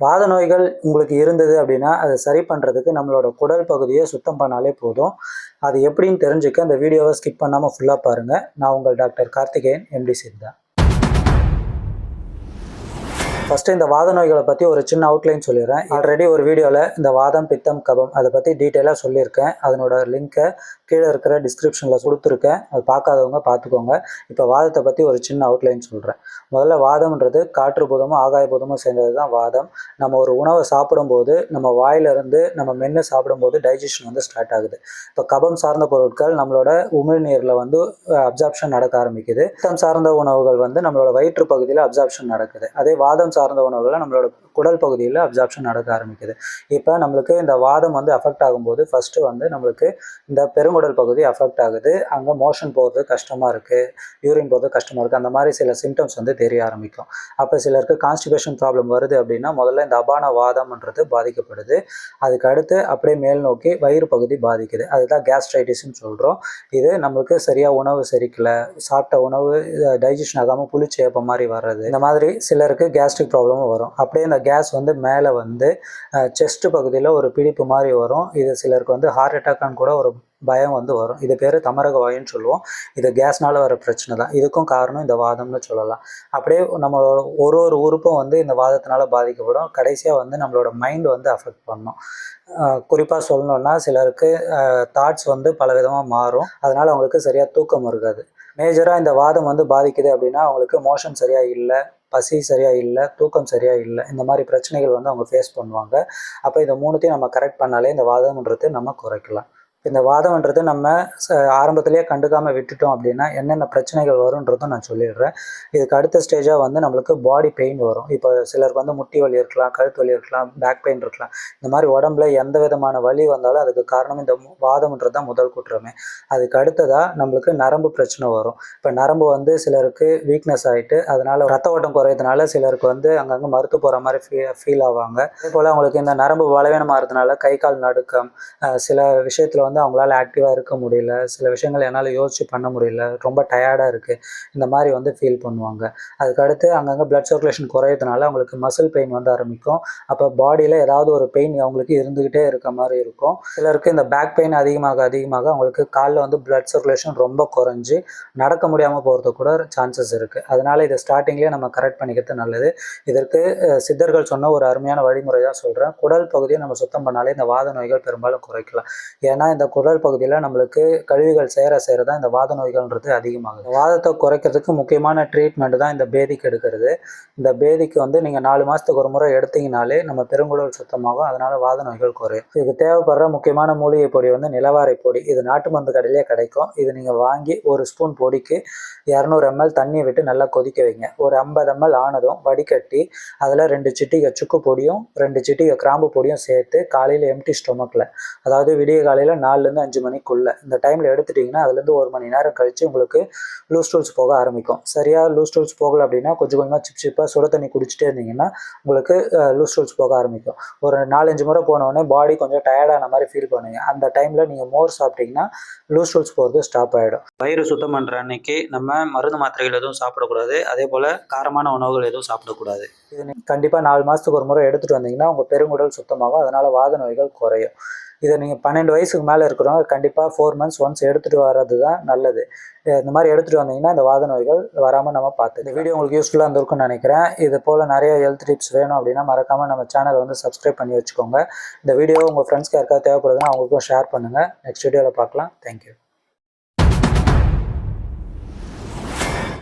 வாத நோய்கள் உங்களுக்கு இருந்தது அப்படின்னா அதை சரி பண்ணுறதுக்கு நம்மளோட குடல் பகுதியை சுத்தம் பண்ணாலே போதும். அது எப்படின்னு தெரிஞ்சுக்க அந்த வீடியோவை ஸ்கிப் பண்ணாமல் ஃபுல்லாக பாருங்கள் நான் உங்கள் doctor Karthikeyan MD Siddha first இந்த வாத நோய்களை பற்றி ஒரு சின்ன அவுட்லைன் சொல்லிடுறேன். ஆல்ரெடி ஒரு வீடியோவில் இந்த வாதம் பித்தம் கபம் அதை பற்றி டீட்டெயிலாக சொல்லியிருக்கேன். அதனோட லிங்க்கை கீழே இருக்கிற டிஸ்கிரிப்ஷனில் கொடுத்துருக்கேன். அது பார்க்காதவங்க பார்த்துக்கோங்க. இப்போ வாதத்தை பற்றி ஒரு சின்ன அவுட்லைன் சொல்கிறேன் முதல்ல வாதம்ன்றது காற்று பூதமும் ஆகாய பூதமும் சேர்ந்தது தான் வாதம். நம்ம ஒரு உணவை சாப்பிடும்போது நம்ம வாயிலிருந்து நம்ம மென்று சாப்பிடும்போது டைஜஷன் வந்து ஸ்டார்ட் ஆகுது. இப்போ கபம் சார்ந்த பொருட்கள் நம்மளோட உமிழ்நீரில் வந்து அப்சார்ப்ஷன் நடக்க ஆரம்பிக்குது. பித்தம் சார்ந்த உணவுகள் வந்து நம்மளோட வயிற்று பகுதியில் அப்சார்ப்ஷன் நடக்குது. அதே வாதம் சார்ந்த உணவுகள் நம்மளோட குடல் பகுதியில் அப்சார்ப்ஷன் நடக்க ஆரம்பிக்குது. இப்போ நம்மளுக்கு இந்த வாதம் வந்து அஃபெக்ட் ஆகும்போது ஃபஸ்ட்டு வந்து நம்மளுக்கு இந்த பெருங்குடல் பகுதி அஃபெக்ட் ஆகுது. அங்கே மோஷன் போகிறது கஷ்டமாக இருக்குது யூரின் போகிறது கஷ்டமாக இருக்குது அந்த மாதிரி சில சிம்டம்ஸ் வந்து தெரிய ஆரம்பிக்கும். அப்போ சிலருக்கு கான்ஸ்டிபேஷன் ப்ராப்ளம் வருது அப்படின்னா முதல்ல இந்த அபான வாதம்ன்றது பாதிக்கப்படுது. அதுக்கு அடுத்து அப்படியே மேல் நோக்கி வயிறு பகுதி பாதிக்குது. அதுதான் கேஸ்ட்ரைட்டிஸ்னு சொல்கிறோம் இது நம்மளுக்கு சரியாக உணவு செரிக்கல. சாப்பிட்ட உணவு டைஜஷன் ஆகாமல் புளிச்சு மாதிரி வர்றது. இந்த மாதிரி சிலருக்கு கேஸ்ட்ரிக் ப்ராப்ளமும் வரும். அப்படியே இந்த கேஸ் வந்து மேலே வந்து செஸ்ட் பகுதியில் ஒரு பிடிப்பு மாதிரி வரும். இது சிலருக்கு வந்து ஹார்ட் அட்டாக்கான்னு கூட ஒரு பயம் வந்து வரும். இது பேர் தமரக வாயுன்னு சொல்லுவோம். இது கேஸ்னால வர பிரச்சனை தான். இதுக்கும் காரணம் இந்த வாதம்னு சொல்லலாம். அப்படியே நம்மளோட ஒரு ஒரு உறுப்பும் வந்து இந்த வாதத்தினால பாதிக்கப்படும். கடைசியாக வந்து நம்மளோட மைண்ட் வந்து அஃபெக்ட் பண்ணும். குறிப்பாக சொல்லணுன்னா சிலருக்கு தாட்ஸ் வந்து பல விதமாக மாறும். அதனால் அவங்களுக்கு சரியாக தூக்கம் இருக்காது. மேஜராக இந்த வாதம் வந்து பாதிக்குது அப்படின்னா அவங்களுக்கு மோஷன் சரியாக இல்லை பசி சரியாக இல்லை தூக்கம் சரியாக இல்லை இந்த மாதிரி பிரச்சனைகள் வந்து அவங்க ஃபேஸ் பண்ணுவாங்க. அப்போ இந்த மூணுத்தையும் நம்ம கரெக்ட் பண்ணாலே இந்த வாதம்ன்றது நம்ம குறைக்கலாம். இந்த வாதம்ன்றது நம்ம ஆரம்பத்திலேயே கண்டுக்காமல் விட்டுட்டோம் அப்படின்னா என்னென்ன பிரச்சனைகள் வரும்ன்றதும் நான் சொல்லிடுறேன். இதுக்கு அடுத்த ஸ்டேஜாக வந்து நம்மளுக்கு பாடி பெயின் வரும். இப்போ சிலருக்கு வந்து முட்டி வலி இருக்கலாம் கழுத்து வலி இருக்கலாம் பேக் பெயின் இருக்கலாம். இந்த மாதிரி உடம்புல எந்த விதமான வலி வந்தாலும் அதுக்கு காரணம் இந்த வாதம்ன்றது தான் முதல் குற்றமே. அதுக்கு அடுத்ததாக நம்மளுக்கு நரம்பு பிரச்சனை வரும். இப்போ நரம்பு வந்து சிலருக்கு வீக்னஸ் ஆகிட்டு அதனால் ரத்த ஓட்டம் குறையதுனால சிலருக்கு வந்து அங்கங்கே மறுத்து போகிற மாதிரி ஃபீ ஃபீல் ஆவாங்க. அதே போல் அவங்களுக்கு இந்த நரம்பு பலவீனமாகிறதுனால கை கால் நடுக்கம் சில விஷயத்தில் வந்து அவங்களால ஆக்டிவாக இருக்க முடியல. சில விஷயங்கள் என்னால் யோசிச்சு பண்ண முடியல. ரொம்ப டயர்டாக இருக்குது இந்த மாதிரி வந்து ஃபீல் பண்ணுவாங்க. அதுக்கடுத்து அங்கங்கே பிளட் சர்க்குலேஷன் குறையதுனால அவங்களுக்கு மசில் பெயின் வந்து ஆரம்பிக்கும். அப்போ பாடியில் ஏதாவது ஒரு பெயின் அவங்களுக்கு இருந்துக்கிட்டே இருக்க மாதிரி இருக்கும். சிலருக்கு இந்த பேக் பெயின் அதிகமாக அதிகமாக அவங்களுக்கு காலில் வந்து பிளட் சர்க்குலேஷன் ரொம்ப குறைஞ்சி நடக்க முடியாமல் போகிறதுக்கு கூட சான்சஸ் இருக்குது அதனால் இதை ஸ்டார்டிங்லேயே நம்ம கரெக்ட் பண்ணிக்கிறது நல்லது. இதற்கு சித்தர்கள் சொன்ன ஒரு அருமையான வழிமுறை தான் சொல்கிறேன் குடல் பகுதியை நம்ம சுத்தம் பண்ணாலே இந்த வாத நோய்கள் பெரும்பாலும் குறைக்கலாம். ஏன்னா இந்த குடல் பகுதியில் நம்மளுக்கு கழிவுகள் சேர சேர தான் இந்த வாத நோய்கள்ன்றது அதிகமாகுது. வாதத்தை குறைக்கிறதுக்கு முக்கியமான ட்ரீட்மெண்ட் தான் இந்த பேதிக்கு எடுக்கிறது. இந்த பேதிக்கு வந்து நீங்கள் நாலு மாதத்துக்கு ஒரு முறை எடுத்தீங்கனாலே நம்ம பெருங்குடல் சுத்தமாகும். அதனால் வாத நோய்கள் குறையும். இதுக்கு தேவைப்படுற முக்கியமான மூலிகை பொடி வந்து நிலவாரை பொடி. இது நாட்டு மருந்து கடையிலே கிடைக்கும். இது நீங்கள் வாங்கி ஒரு ஸ்பூன் பொடிக்கு இரநூறு எம்எல் தண்ணியை விட்டு நல்லா கொதிக்க வைங்க. ஒரு ஐம்பது எம்எல் ஆனதும் வடிகட்டி அதில் ரெண்டு சிட்டிகை சுக்கு பொடியும் ரெண்டு சிட்டிகை கிராம்பு பொடியும் சேர்த்து காலையில் எம்டி ஸ்டொமக்கில் அதாவது விடிய காலையில் நாலுலேருந்து அஞ்சு மணிக்குள்ளே. இந்த டைமில் எடுத்துட்டிங்கன்னா அதுலேருந்து ஒரு மணி நேரம் கழித்து உங்களுக்கு லூஸ் டூல்ஸ் போக ஆரம்பிக்கும். சரியாக லூஸ் டூல்ஸ் போகலை அப்படின்னா கொஞ்சம் கொஞ்சமாக சிப் சிப்பாக சுட தண்ணி குடிச்சிட்டே இருந்தீங்கன்னா உங்களுக்கு லூஸ் டூல்ஸ் போக ஆரம்பிக்கும். ஒரு நாலஞ்சு முறை போனோடனே பாடி கொஞ்சம் டயர்டான மாதிரி ஃபீல் பண்ணுவீங்க. அந்த டைமில் நீங்கள் மோர் சாப்பிட்டீங்கன்னா லூஸ் டூல்ஸ் போகிறது ஸ்டாப் ஆகிடும் வயிறு சுத்தம் பண்ணுற அன்னைக்கு நம்ம மருந்து மாத்திரைகள் எதுவும் சாப்பிடக்கூடாது. அதே போல் காரமான உணவுகள் எதுவும் சாப்பிடக்கூடாது. இது கண்டிப்பாக நாலு மாதத்துக்கு ஒரு முறை எடுத்துகிட்டு வந்தீங்கன்னா உங்கள் பெருங்குடல் சுத்தமாகும். அதனால் வாத நோய்கள் குறையும். இதை நீங்கள் பன்னெண்டு வயசுக்கு மேலே இருக்கிறவங்க கண்டிப்பாக ஃபோர் மந்த்ஸ் ஒன்ஸ் எடுத்துகிட்டு வர்றது தான் நல்லது இந்த மாதிரி எடுத்துகிட்டு வந்தீங்கன்னா இந்த வாத நோய்கள் வராமல் நம்ம பார்த்து இந்த வீடியோ உங்களுக்கு யூஸ்ஃபுல்லாக இருந்திருக்கும்னு நினைக்கிறேன். இது போல் நிறைய ஹெல்த் டிப்ஸ் வேணும் அப்படின்னா மறக்காமல் நம்ம சேனலை வந்து சப்ஸ்கிரைப் பண்ணி வச்சுக்கோங்க. இந்த வீடியோ உங்கள் ஃப்ரெண்ட்ஸ்க்கு யாருக்காவது தேவைப்படுதுன்னா அவங்களுக்கும் ஷேர் பண்ணுங்கள் நெக்ஸ்ட் வீடியோவில் பார்க்கலாம். தேங்க்யூ